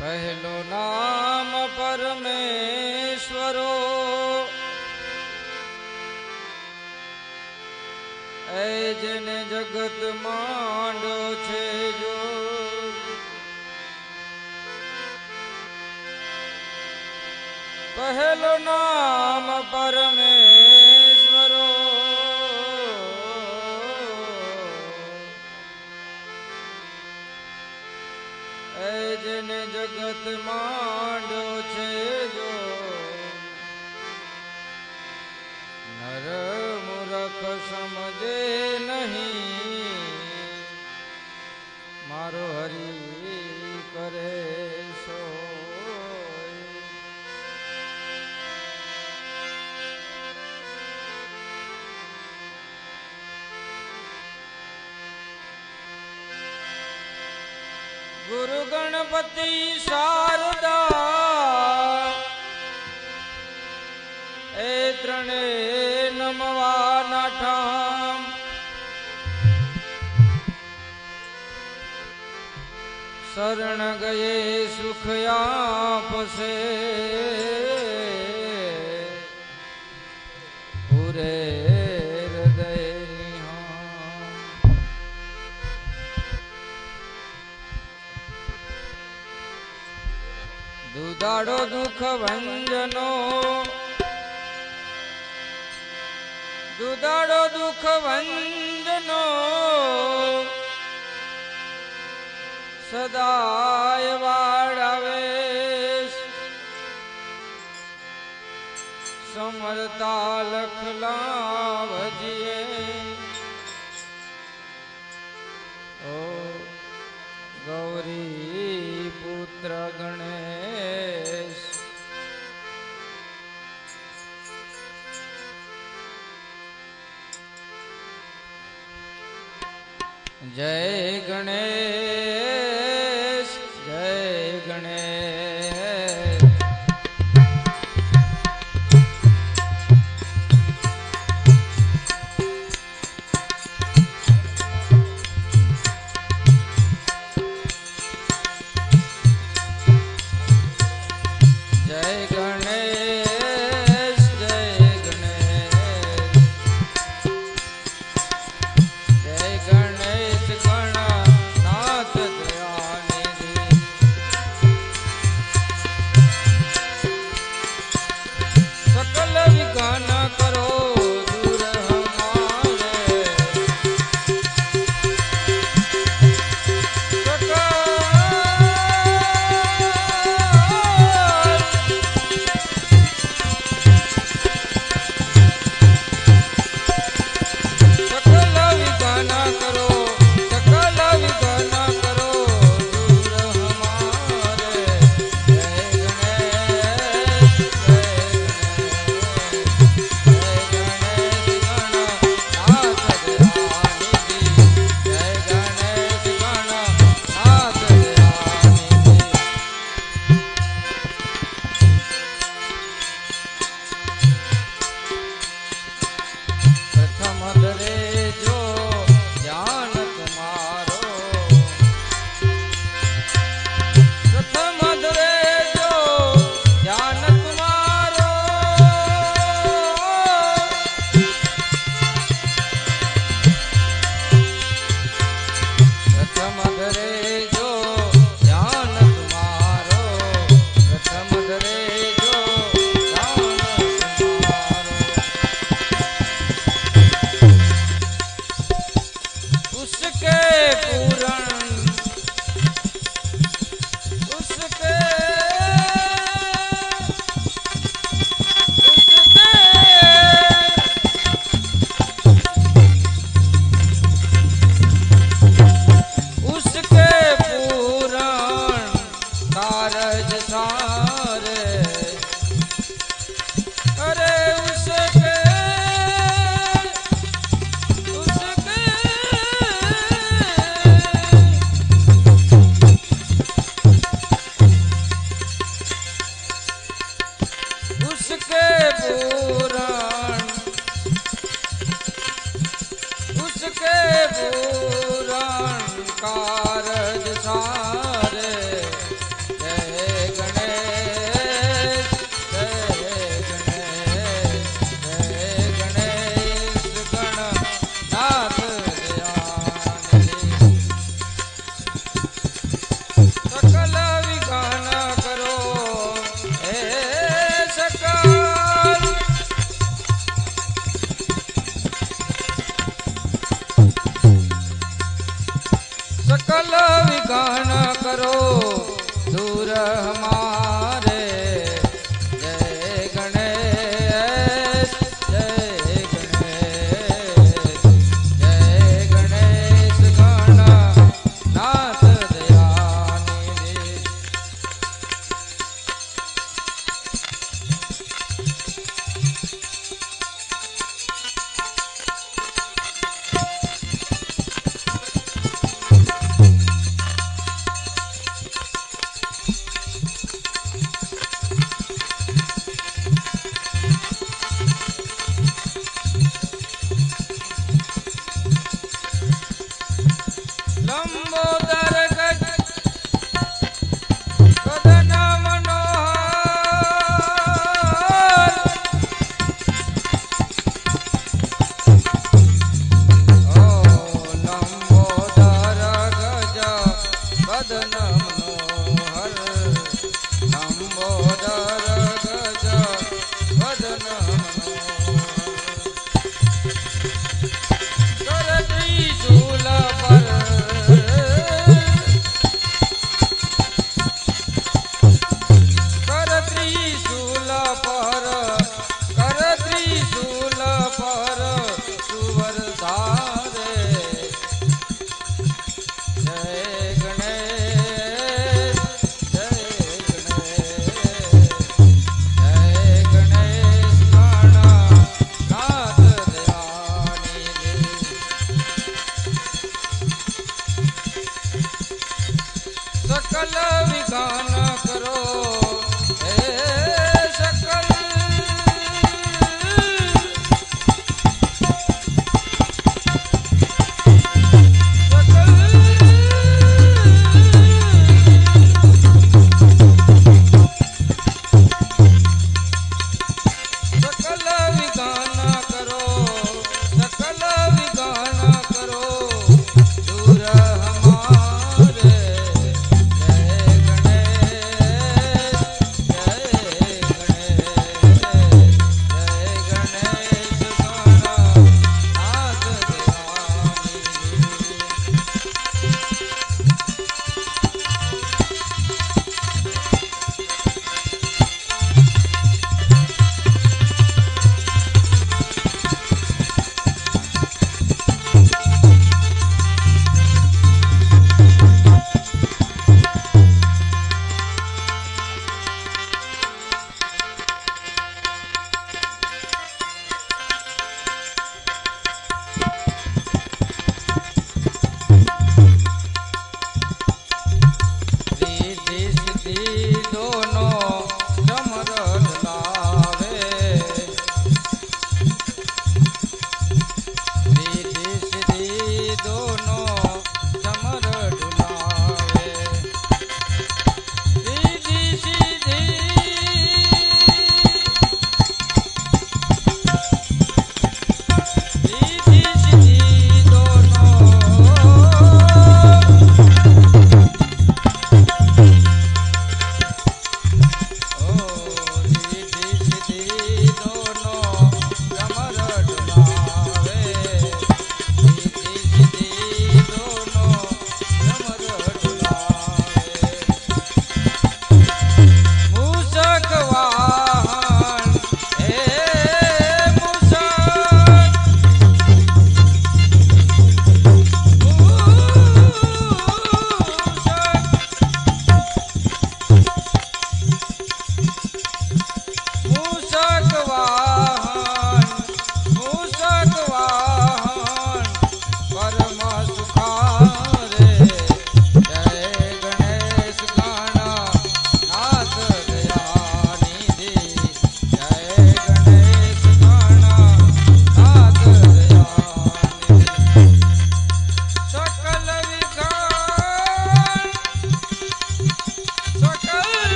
પહેલો નામ પરમેશ્વરો. એ જેને જગત માંડો છે જો. પહેલો નામ પરમેશ્વરો એ જેને જગત માંડો છે જો. નર મૂરખ સમજે નહીં. ગુરુ ગણપતિ શારદા એ ત્રણે નમવા નાઠામ. શરણ ગયે સુખ આપશે. ભંજનો દુદાડો દુઃખ ભંજનો સદાય વાળાવે સમરતા લખલા ભજીએ જય ગણેશ.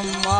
அம்மா